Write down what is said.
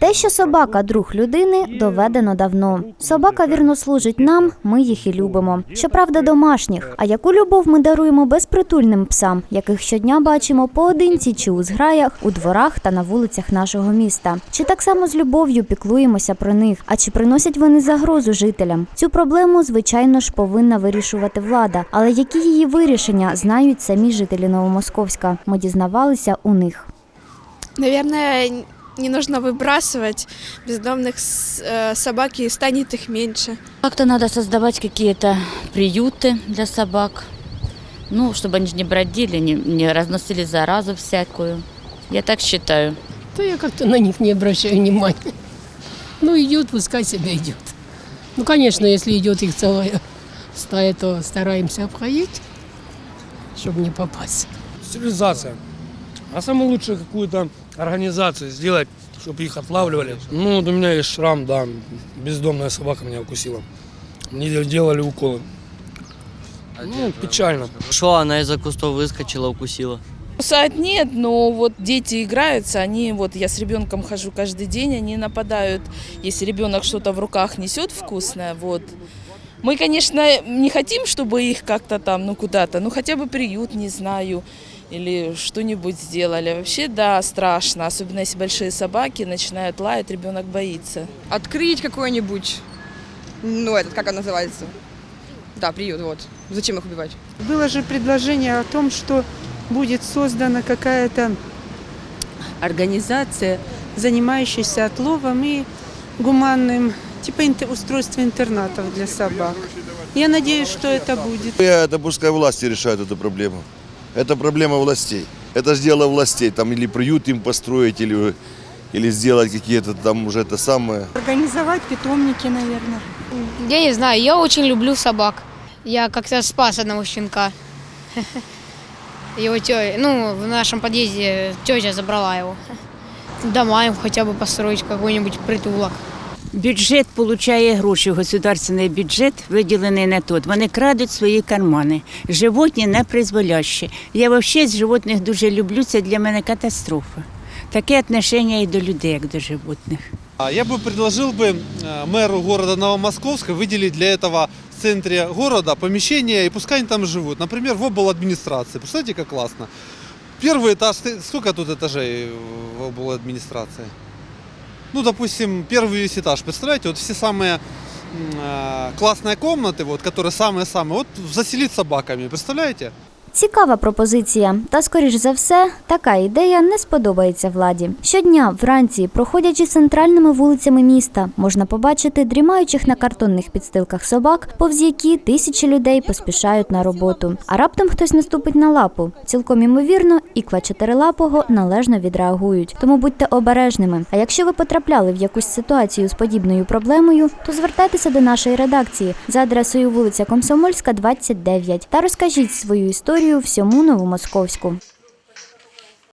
Те, що собака друг людини, доведено давно. Собака вірно служить нам, ми їх і любимо. Щоправда, домашніх. А яку любов ми даруємо безпритульним псам, яких щодня бачимо поодинці чи у зграях, у дворах та на вулицях нашого міста? Чи так само з любов'ю піклуємося про них? А чи приносять вони загрозу жителям? Цю проблему, звичайно ж, повинна вирішувати влада. Але які її вирішення знають самі жителі Новомосковська? Ми дізнавалися у них. Наверное, не нужно выбрасывать бездомных э, собак, и станет их меньше. Как-то надо создавать какие-то приюты для собак, ну, чтобы они не бродили, не, не разносили заразу всякую. Я так считаю. то я как-то на них не обращаю внимания. Ну, идет, пускай себе идет. Ну, конечно, если идет их целая стая, то стараемся обходить, чтобы не попасть. Цивилизация. А самое лучшее какую-то организацию сделать, чтобы их отлавливали. Ну, вот у меня есть шрам, да, бездомная собака меня укусила. Мне делали уколы. Ну, печально. Что она из-за кустов выскочила, укусила? Кусать нет, но вот дети играются, они вот я с ребенком хожу каждый день, они нападают, если ребенок что-то в руках несет вкусное, вот. Мы, конечно, не хотим, чтобы их как-то там, ну куда-то, ну хотя бы приют, не знаю, или что-нибудь сделали. Вообще, да, страшно, особенно если большие собаки начинают лаять, ребенок боится. открыть какой-нибудь, ну, этот, как он называется? Да, приют, вот. Зачем их убивать? Было же предложение о том, что будет создана какая-то организация, занимающаяся отловом и гуманным, типа инте- устройство интернатов для собак. Я надеюсь, что это будет. Это пускай власти решают эту проблему. Это проблема властей. Это же дело властей. Там или приют им построить, или, или сделать какие-то там уже это самое. Организовать питомники, наверное. Я не знаю, я очень люблю собак. Я как-то спас одного щенка. Его тё... ну, в нашем подъезде тетя забрала его. Дома им хотя бы построить какой-нибудь притулок. Бюджет получає гроші, государственний бюджет виділений на тот. Вони крадуть свої кармани. Животні не призволящі. Я взагалі з животних дуже люблю, це для мене катастрофа. Таке отношення і до людей, як до животних. А Я бы предложил бы э, мэру города Новомосковска выделить для этого в центре города помещение, и пускай они там живут. Например, в обл. администрации. Представляете, как классно? Первый этаж, ты- сколько тут этажей в обл. администрации? Ну, допустим, первый весь этаж, представляете, вот все самые м, э, классные комнаты, вот, которые самые-самые, вот заселить собаками, представляете? Цікава пропозиція, та скоріш за все, така ідея не сподобається владі. Щодня вранці, проходячи центральними вулицями міста, можна побачити дрімаючих на картонних підстилках собак, повз які тисячі людей поспішають на роботу. А раптом хтось наступить на лапу. Цілком імовірно, ікла чотирилапого належно відреагують. Тому будьте обережними. А якщо ви потрапляли в якусь ситуацію з подібною проблемою, то звертайтеся до нашої редакції за адресою вулиця Комсомольська, 29 та розкажіть свою історію всьому новомосковську.